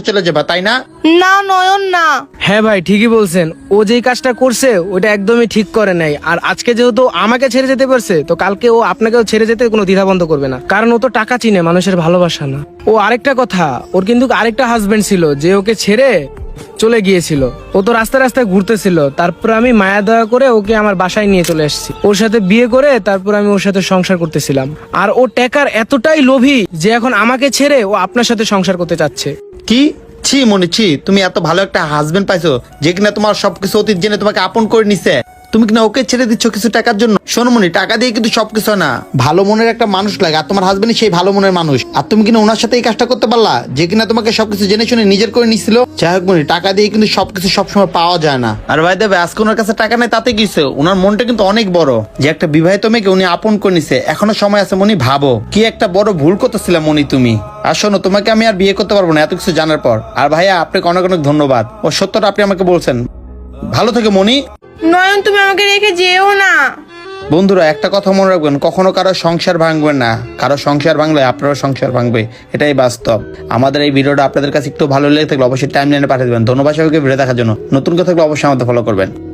চলে যাবা তাই না? না নয়ন না। হ্যাঁ ভাই ঠিকই বলছেন। ও যেই কাজটা করছে ওটা একদমই ঠিক করে নাই। আর আজকে যেহেতু আমাকে ছেড়ে যেতে পারছে তো কালকে ও আপনাকেও ছেড়ে যেতে কোনো দ্বিধা বন্ধ করবে না। কারণ ও তো টাকা চিনে মানুষের ভালোবাসা না। ও আরেকটা কথা ওর কিন্তু আরেকটা হাজবেন্ড ছিল যে ওকে ছেড়ে চলে গিয়েছিল। ও তো রাস্তায় রাস্তায় ঘুরতেছিল। তারপর আমি মায়া দয়া করে ওকে আমার বাসায় নিয়ে চলে এসেছি। ওর সাথে বিয়ে করে তারপর আমি ওর সাথে সংসার করতেছিলাম। আর ও টাকার এতটাই লোভী যে এখন আমাকে ছেড়ে ও আপনার সাথে সংসার করতে চাচ্ছে। কি? ছি মনে, ছি, তুমি এত ভালো একটা হাজবেন্ড পাইছো যে কিনা তোমার সবকিছু অতীত জেনে তোমাকে আপন করে নিছে। তুমি কিনা ওকে ছেড়ে দিচ্ছ কিছু টাকার জন্য? শোনো মনি, টাকা দিয়ে কিন্তু সবকিছু না। ভালো মনের একটা মানুষ লাগে, আর তোমার হাজবেন্ড সেই ভালো মনের মানুষ। আর তুমি কিনা ওনার সাথে এই কাজটা করতে পারলা? যে কিনা তোমাকে সবকিছু জেনে শুনে নিজের করে নিছিল। যাই হোক মনি, টাকা দিয়ে কিন্তু সবকিছু সবসময় পাওয়া যায় না। আর ভাই দেবে আজকে ওনার কাছে টাকা নেই, তাতে গিয়েছে ওনার মনটা কিন্তু অনেক বড়। যে একটা বিবাহিত মেয়েকে উনি আপন করে নিছে, এখনও সময় আছে মনি, ভাবো। কি একটা বড় ভুল করতেছিলাম মনি তুমি? আর শোনো, তোমাকে আমি আর বিয়ে করতে পারব না, এত কিছু জানার পর। আর ভাইয়া, আপনাকে অনেক অনেক ধন্যবাদ। ও সত্যটা আপনি আমাকে বলছেন। ভালো থেকে মনি। নয়ন, তুমি আমাকে রেখে যেও না। বন্ধুরা, একটা কথা মনে রাখবেন, কখনো কারও সংসার ভাঙবেন না। কারও সংসার ভাঙলে আপনারও সংসার ভাঙবে, এটাই বাস্তব। আমাদের এই ভিডিওটা আপনাদের কাছে একটু ভালো লেগে থাকলে অবশ্যই টাইম লাইনে পাঠিয়ে দেবেন। ধন্যবাদ সবাইকে ভিডিও দেখার জন্য। নতুন কথা থাকলে অবশ্যই আমাদের ফলো করবেন।